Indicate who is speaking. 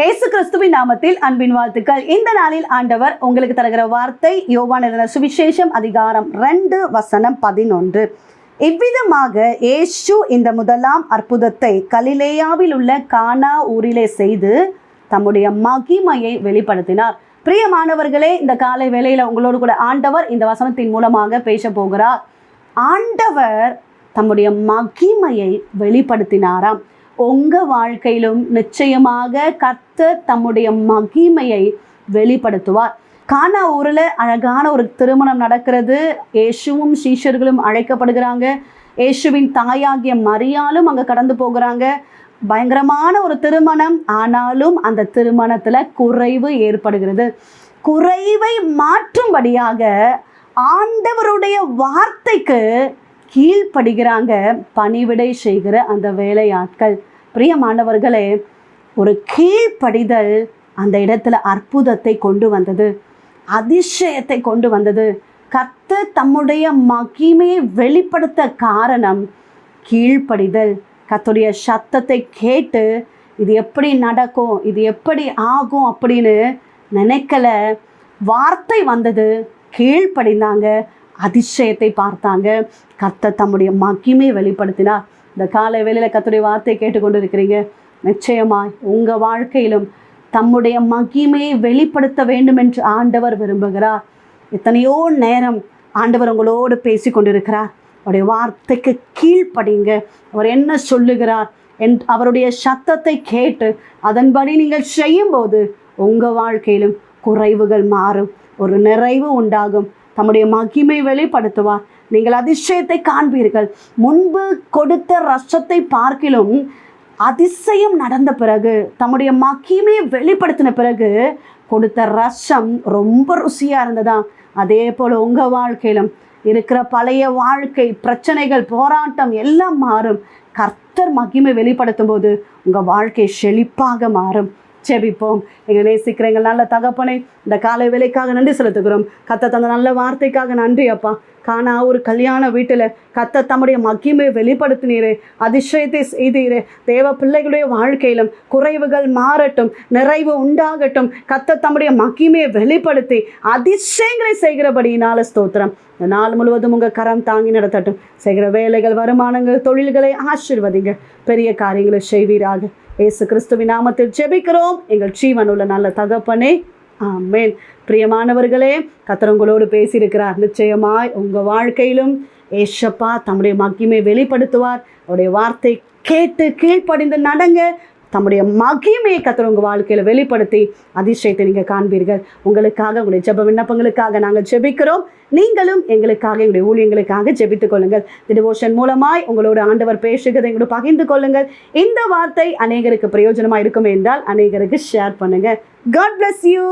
Speaker 1: இயேசு கிறிஸ்துவின் நாமத்தில் அன்பின் வாழ்த்துக்கள். இந்த நாளில் ஆண்டவர் உங்களுக்கு தருகிற வார்த்தை யோவான சுவிசேஷம் அதிகாரம் ரெண்டு வசனம் பதினொன்று. இவ்விதமாக ஏசு இந்த முதலாம் அற்புதத்தை கலிலேயாவில் உள்ள கானா ஊரிலே செய்து தம்முடைய மகிமையை வெளிப்படுத்தினார். பிரியமானவர்களே இந்த காலை வேளையில் உங்களோடு கூட ஆண்டவர் இந்த வசனத்தின் மூலமாக பேச போகிறார். ஆண்டவர் தம்முடைய மகிமையை வெளிப்படுத்தினாராம். உங்கள் வாழ்க்கையிலும் நிச்சயமாக கர்த்தர் தம்முடைய மகிமையை வெளிப்படுத்துவார். கானா ஊரில் அழகான ஒரு திருமணம் நடக்கிறது. ஏசுவும் சீஷர்களும் அழைக்கப்படுகிறாங்க. ஏசுவின் தாயாகிய மரியாலும் அங்கே கடந்து போகிறாங்க. பயங்கரமான ஒரு திருமணம். ஆனாலும் அந்த திருமணத்தில் குறைவு ஏற்படுகிறது. குறைவை மாற்றும்படியாக ஆண்டவருடைய வார்த்தைக்கு கீழ்ப்படுகிறாங்க. பணிவிடை செய்கிற அந்த வேலையாட்கள். பிரியமானவர்களே ஒரு கீழ்ப்படிதல் அந்த இடத்துல அற்புதத்தை கொண்டு வந்தது அதிசயத்தை கொண்டு வந்தது. கர்த்த தம்முடைய மகிமையை வெளிப்படுத்த காரணம் கீழ்ப்படிதல். கத்துடைய சத்தத்தை கேட்டு இது எப்படி நடக்கும் இது எப்படி ஆகும் அப்படின்னு நினைக்கல. வார்த்தை வந்தது கீழ்ப்படிந்தாங்க அதிசயத்தை பார்த்தாங்க. கர்த்த தம்முடைய மகிமையை வெளிப்படுத்தினார். இந்த காலை வேளையில் கத்துடைய வார்த்தையை கேட்டுக்கொண்டு இருக்கிறீங்க நிச்சயமாய் உங்கள் வாழ்க்கையிலும் தம்முடைய மகிமையை வெளிப்படுத்த வேண்டும் என்று ஆண்டவர் விரும்புகிறார். எத்தனையோ நேரம் ஆண்டவர் உங்களோடு பேசி கொண்டிருக்கிறார் அவருடைய வார்த்தைக்கு கீழ்ப்படிங்க. அவர் என்ன சொல்லுகிறார்? என் அவருடைய சத்தத்தை கேட்டு அதன்படி நீங்கள் செய்யும்போது உங்கள் வாழ்க்கையிலும் குறைவுகள் மாறும். ஒரு நிறைவு உண்டாகும். தம்முடைய மகிமை வெளிப்படுத்துவார் நீங்கள் அதிசயத்தை காண்பீர்கள். முன்பு கொடுத்த ரஷத்தை பார்க்கிலும் அதிசயம் நடந்த பிறகு தம்முடைய மகிமையை வெளிப்படுத்தின பிறகு கொடுத்த ரசம் ரொம்ப ருசியாக இருந்ததா. அதே போல் உங்கள் வாழ்க்கையிலும் இருக்கிற பழைய வாழ்க்கை பிரச்சனைகள் போராட்டம் எல்லாம் மாறும். கர்த்தர் மகிமை வெளிப்படுத்தும் போது உங்கள் வாழ்க்கை செழிப்பாக மாறும். செபிப்போம். எங்கள் நேசிக்கிற எங்கள் நல்ல தகப்பனை இந்த காலை வேலைக்காக நன்றி செலுத்துகிறோம். கத்த தந்த நல்ல வார்த்தைக்காக நன்றி அப்பா. காணா ஒரு கல்யாண வீட்டில் கத்த தம்முடைய மகிமை வெளிப்படுத்தினீரே அதிசயத்தை செய்தீரே. தேவ பிள்ளைகளுடைய வாழ்க்கையிலும் குறைவுகள் மாறட்டும் நிறைவு உண்டாகட்டும். கத்த தம்முடைய மகிமையை வெளிப்படுத்தி அதிசயங்களை செய்கிறபடியினால ஸ்தோத்திரம். இந்த நாள் முழுவதும் உங்கள் கரம் தாங்கி நடத்தட்டும். செய்கிற வேலைகள் வருமானங்கள் தொழில்களை ஆசிர்வதிங்க. பெரிய காரியங்களை செய்வீராக. இயேசு கிறிஸ்துவின் நாமத்தில் ஜெபிக்கிறோம். எங்கள் ஜீவனுள்ள நல்ல தகப்பனே ஆமேன். பிரியமானவர்களே கத்திரங்களோடு பேசியிருக்கிறார். நிச்சயமாய் உங்கள் வாழ்க்கையிலும் ஏஷப்பா தம்முடைய மகிமை வெளிப்படுத்துவார். அவருடைய வார்த்தை கேட்டு கீழ்ப்படிந்து நடங்க. தம்முடைய மகிமையை கத்தர் உங்கள் வாழ்க்கையில் வெளிப்படுத்தி அதிசயத்தை நீங்கள் காண்பீர்கள். உங்களுக்காக உங்களுடைய ஜெப விண்ணப்பங்களுக்காக நாங்கள் ஜெபிக்கிறோம். நீங்களும் எங்களுக்காக எங்களுடைய ஊழியங்களுக்காக ஜெபித்துக் கொள்ளுங்கள். டிவோஷன் மூலமாய் உங்களோட ஆண்டவர் பேசுகிறதை எங்களோட பகிர்ந்து கொள்ளுங்கள். இந்த வார்த்தை அநேகருக்கு பிரயோஜனமாக இருக்கும் என்றால் அநேகருக்கு ஷேர் பண்ணுங்கள் காட் பிளஸ் யூ